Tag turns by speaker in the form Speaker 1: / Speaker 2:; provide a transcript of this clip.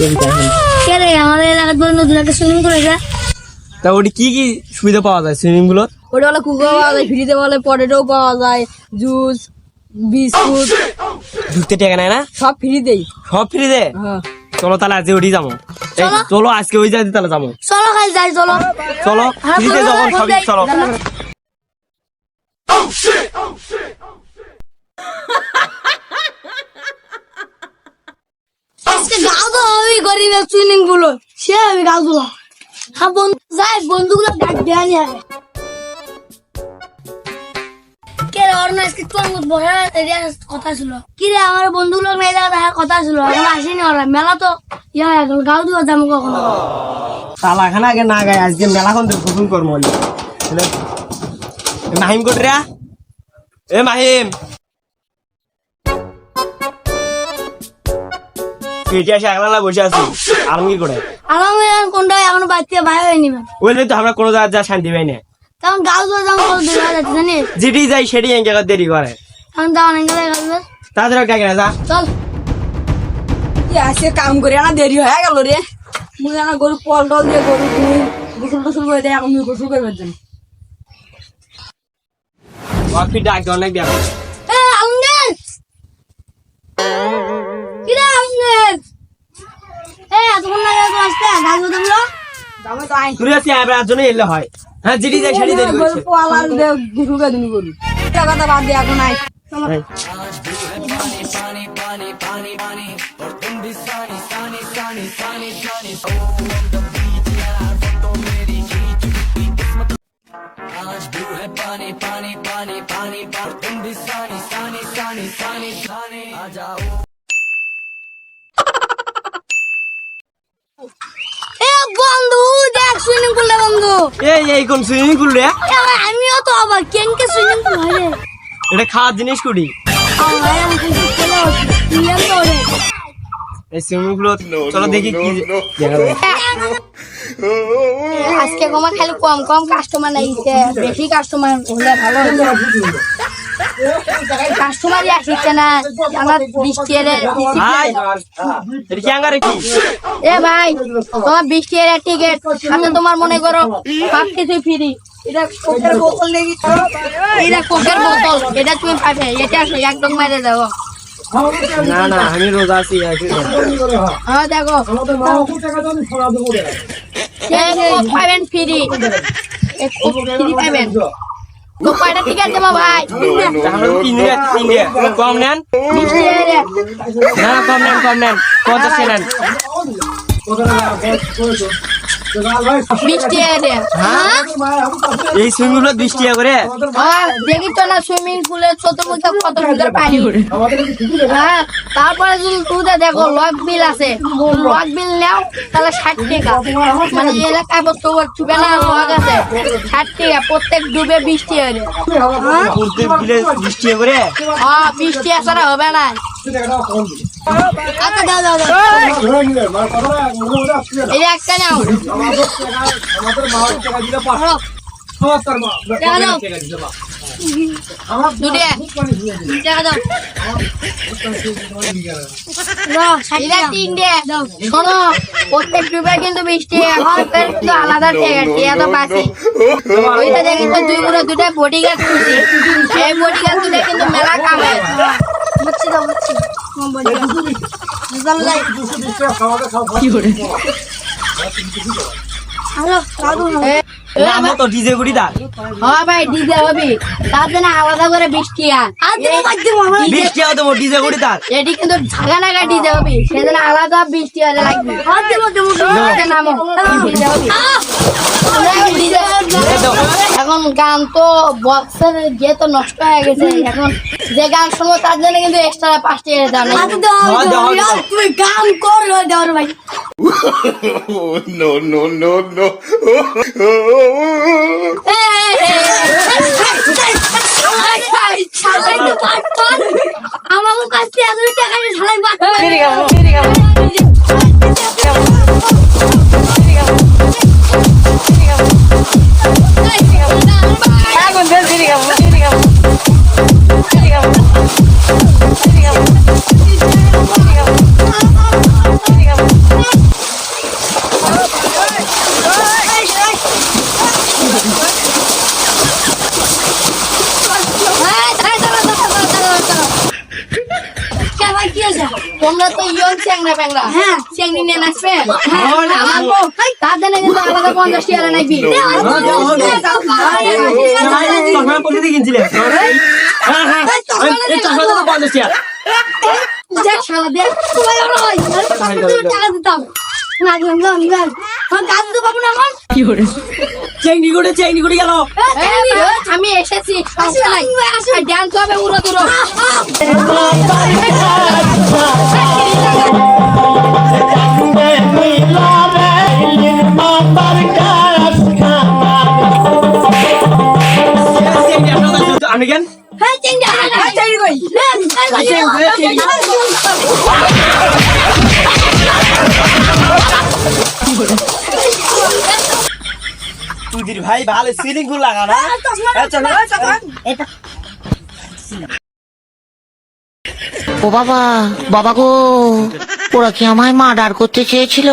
Speaker 1: কে আমাদের এলাকার বলে নতুন একটা সুইমিং করেছে
Speaker 2: তা ওটি কি কি সুবিধা পাওয়া যায় সুইমিং পুলত
Speaker 3: ওটা বলে কুকুর পাওয়া যায় ফ্রিতে বলে পটেটো পাওয়া যায় জুস বিস্কুট।
Speaker 2: ঢুকতে টেকা নেয় না?
Speaker 3: সব ফ্রিতেই।
Speaker 2: সব ফ্রি দে
Speaker 3: হ্যাঁ।
Speaker 2: চলো তাহলে আজকে ওটি যাব।
Speaker 1: চলো।
Speaker 2: আজকে ওই যাতে তাহলে যাব।
Speaker 1: চলো যাই চলো।
Speaker 2: চলো ফ্রিতে যখন সবই চলো
Speaker 1: আজকে গাও তো ওই গরিবের সুইমিং পুল সে আমি তো হ্যাঁ বন্ধু, যাই, বন্ধুগুলো ডাক। কে ওর আজকে বসে কথা ছিল কি রে, আমার বন্ধুগুলো দেখা কথা ছিল ওরা মেলা তো, ইয়া গাও দিও যাব কখনো
Speaker 2: তালা খানা আগে না আজকে মেলাখন তো আমি। বুঝলে? মাহিম কোটরা এ মাহিম পেটে আসে একলা বসে আছি। আলমগীর করে
Speaker 1: আমার কোনটা এখনও বাড়তে বাইরে হয়নি
Speaker 2: ওই তো আমরা কোনো যা শান্তি পাই না।
Speaker 1: তখন গাও দিও যাব কত দূর হয়ে যাচ্ছে জানিস?
Speaker 2: যেটি যাই সেটি এঙ্গে দেরি করে।
Speaker 1: তখন যাওয়া নাই গেলে গাও
Speaker 2: তাদের কে যা
Speaker 1: চল।
Speaker 3: কি আজকে কাম করে না দেরি হয়ে গেল রে। মুই না গরু পল টল দিয়ে গরু তুমি গোসল টোসল করে দেয় এখন গোসল করবে জন্য।
Speaker 2: ডাক অনেক দেখো তুই আছি আমরা জন্য এলে হয়। হ্যাঁ যেটি যাই সেটি দেরি করছে।
Speaker 3: পোয়াল আর দে করে তুমি গরু। এটা কথা বাদ দিয়ে এখন আই
Speaker 2: এই,
Speaker 1: এ বন্ধু দেখ সুইমিং পুলে বন্ধু।
Speaker 2: এই এই কোন সুইমিং পুল রে?
Speaker 1: আমিও তো আবার কেনকে সুইমিং পুল হয়
Speaker 2: এটা খাওয়ার জিনিস কুড়ি। এই সুইমিং পুল চলো দেখি কি দেখা
Speaker 1: আজকে কমা খালি কম কম কাস্টমার নাইছে বেশি কাস্টমার হলে ভালো হতো। কাস্টমারই আসছে না আমার বৃষ্টি এলে এ ভাই তোমার বৃষ্টি এর টিকিট সাথে তোমার মনে করো সব কিছু ফ্রি
Speaker 3: এটা বোতল
Speaker 1: এটা কোকের বোতল এটা তুমি পাবে এটা একদম মেরে দেবো
Speaker 2: আমি
Speaker 1: হ্যাঁ দেখো পাবেন ফ্রি ফ্রি পাবেন তো কয়টা টিকিট দেবো ভাই।
Speaker 2: আমরা তিন দিয়ে তিন দিয়ে কম নেন। না। কম নেন কম নেন। পঞ্চাশ নেন? এই সুইমিং পুল করে
Speaker 1: হ্যাঁ দেখি তো না সুইমিং পুলের চতুর্মুখে কত সুন্দর পানি। হ্যাঁ তারপরে যদি তুই দেখো লক বিল আছে লক বিল নাও তাহলে ষাট টাকা। মানে এলাকায় বর্তমান চুবে না লক আছে ষাট টাকা প্রত্যেক ডুবে বৃষ্টি হ্যাঁ
Speaker 2: ঘুরতে গেলে বৃষ্টি করে
Speaker 1: হ্যাঁ হবে না। আচ্ছা দাও দাও দাও এই একটা নাও আলাদা দুটা বডি গাছ বডি কিন্তু মেলা কামে। বুঝছি তো বুঝছি হ্যালো দাদু
Speaker 2: নাম তো ডিজে গুড়ি দা
Speaker 1: হ্যাঁ ভাই ডিজে হবি। তার জন্য আলাদা করে বৃষ্টি আন।
Speaker 2: বৃষ্টি হবে তো ডিজে গুড়ি তার
Speaker 1: এটি কিন্তু ঝাগা নাগা ডিজে হবি। সেজন্য আলাদা বৃষ্টি হলে লাগবে। নামো। ডিজে হবি। এখন গান তো বক্সের যে তো নষ্ট হয়ে গেছে। এখন যে গান শুনব তার জন্য কিন্তু এক্সট্রা পাঁচ টাকা দাম
Speaker 2: হ্যাঁ।
Speaker 1: তুই গান কর দেওয়ার ভাই
Speaker 4: Oh.
Speaker 1: আমার কাছে এত টাকা ঢালাই তোমরা তো ইয়ং চ্যাংরা প্যাংরা
Speaker 3: হ্যাঁ।
Speaker 1: চ্যাংরি নিয়ে নাচবেন
Speaker 2: হ্যাঁ,
Speaker 1: আমার তো তাদের নাকি তো আলাদা পঞ্চাশ টাকা নাকি
Speaker 2: চশমা পকেটে কিনছিলে হ্যাঁ হ্যাঁ এই চশমা তো পঞ্চাশ টাকা
Speaker 1: দেখ শালা দেখ সবাই ওরা হয় আরে পাঁচশো টাকা দিতাম না দিলাম না দিলাম আমার কাজ তো না আমার
Speaker 2: চেংড়ি করে চেংড়ি করে গেল।
Speaker 1: আমি এসেছি ড্যান্স হবে উড়ো দুরো
Speaker 2: আমি ভাই ভালো সিলিং ফুল লাগা না।
Speaker 5: ও বাবা বাবা গো ওরা কি আমায় মার্ডার করতে চেয়েছিল?